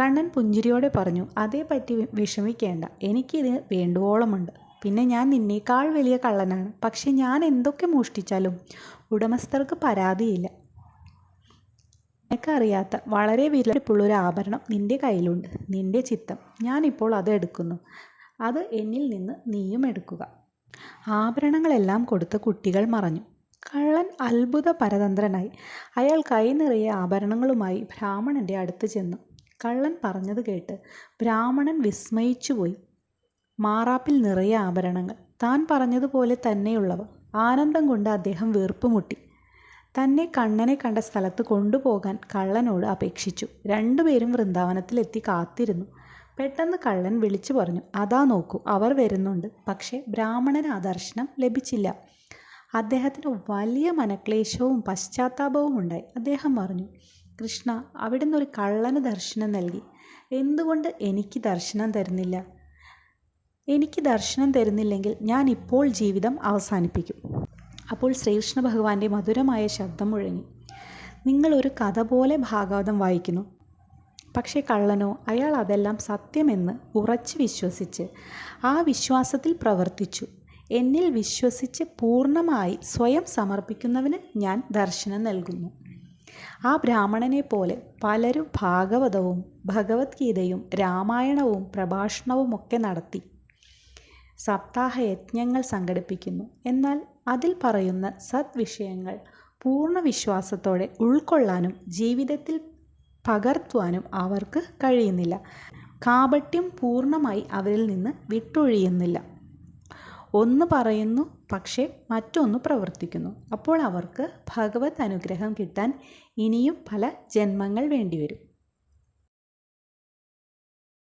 കണ്ണൻ പുഞ്ചിരിയോടെ പറഞ്ഞു അതേപ്പറ്റി വിഷമിക്കേണ്ട. എനിക്കിത് വേണ്ടുവോളമുണ്ട്. പിന്നെ ഞാൻ നിന്നേക്കാൾ വലിയ കള്ളനാണ്. പക്ഷെ ഞാൻ എന്തൊക്കെ മോഷ്ടിച്ചാലും ഉടമസ്ഥർക്ക് പരാതിയില്ല. എനിക്കറിയാത്ത വളരെ വിലപിടിപ്പുള്ളൊരു ആഭരണം നിന്റെ കയ്യിലുണ്ട്. നിന്റെ ചിത്തം. ഞാനിപ്പോൾ അത് എടുക്കുന്നു. അത് എന്നിൽ നിന്ന് നീയും എടുക്കുക. ആഭരണങ്ങളെല്ലാം കൊടുത്ത് കുട്ടികൾ മറഞ്ഞു. കള്ളൻ അത്ഭുത പരതന്ത്രനായി അയാൾ കൈ നിറയെ ആഭരണങ്ങളുമായി ബ്രാഹ്മണന്റെ അടുത്ത് ചെന്നു. കള്ളൻ പറഞ്ഞത് കേട്ട് ബ്രാഹ്മണൻ വിസ്മയിച്ചുപോയി. മാറാപ്പിൽ നിറയെ ആഭരണങ്ങൾ. താൻ പറഞ്ഞതുപോലെ തന്നെയുള്ളവ. ആനന്ദം കൊണ്ട് അദ്ദേഹം വീർപ്പുമുട്ടി. തന്നെ കണ്ണനെ കണ്ട സ്ഥലത്ത് കൊണ്ടുപോകാൻ കള്ളനോട് അപേക്ഷിച്ചു. രണ്ടുപേരും വൃന്ദാവനത്തിലെത്തി കാത്തിരുന്നു. പെട്ടെന്ന് കള്ളൻ വിളിച്ചു പറഞ്ഞു അതാ നോക്കൂ അവർ വരുന്നുണ്ട്. പക്ഷേ ബ്രാഹ്മണന് ആ ദർശനം ലഭിച്ചില്ല. അദ്ദേഹത്തിന് വലിയ മനക്ലേശവും പശ്ചാത്താപവും ഉണ്ടായി അദ്ദേഹം പറഞ്ഞു കൃഷ്ണ അവിടുന്ന് ഒരു കള്ളന് ദർശനം നൽകി. എന്തുകൊണ്ട് എനിക്ക് ദർശനം തരുന്നില്ല? എനിക്ക് ദർശനം തരുന്നില്ലെങ്കിൽ ഞാൻ ഇപ്പോൾ ജീവിതം അവസാനിപ്പിക്കും. അപ്പോൾ ശ്രീകൃഷ്ണ ഭഗവാന്റെ മധുരമായ ശബ്ദം മുഴങ്ങി. നിങ്ങൾ ഒരു കഥ പോലെ ഭാഗവതം വായിക്കുന്നു. പക്ഷേ കള്ളനോ അയാൾ അതെല്ലാം സത്യമെന്ന് ഉറച്ചു വിശ്വസിച്ച് ആ വിശ്വാസത്തിൽ പ്രവർത്തിച്ചു. എന്നിൽ വിശ്വസിച്ച് പൂർണമായി സ്വയം സമർപ്പിക്കുന്നവന് ഞാൻ ദർശനം നൽകുന്നു. ആ ബ്രാഹ്മണനെ പോലെ പലരും ഭാഗവതവും ഭഗവത്ഗീതയും രാമായണവും പ്രഭാഷണവും ഒക്കെ നടത്തി. സപ്താഹ യജ്ഞങ്ങൾ സംഘടിപ്പിക്കുന്നു. എന്നാൽ അതിൽ പറയുന്ന സദ്വിഷയങ്ങൾ പൂർണ വിശ്വാസത്തോടെ ഉൾക്കൊള്ളാനും ജീവിതത്തിൽ പകർത്തുവാനും അവർക്ക് കഴിയുന്നില്ല. കാപട്യം പൂർണമായി അവരിൽ നിന്ന് വിട്ടൊഴിയുന്നില്ല. ഒന്ന് പറയുന്നു പക്ഷേ മറ്റൊന്ന് പ്രവർത്തിക്കുന്നു. അപ്പോൾ അവർക്ക് ഭഗവത് അനുഗ്രഹം കിട്ടാൻ ഇനിയും പല ജന്മങ്ങൾ വേണ്ടിവരും.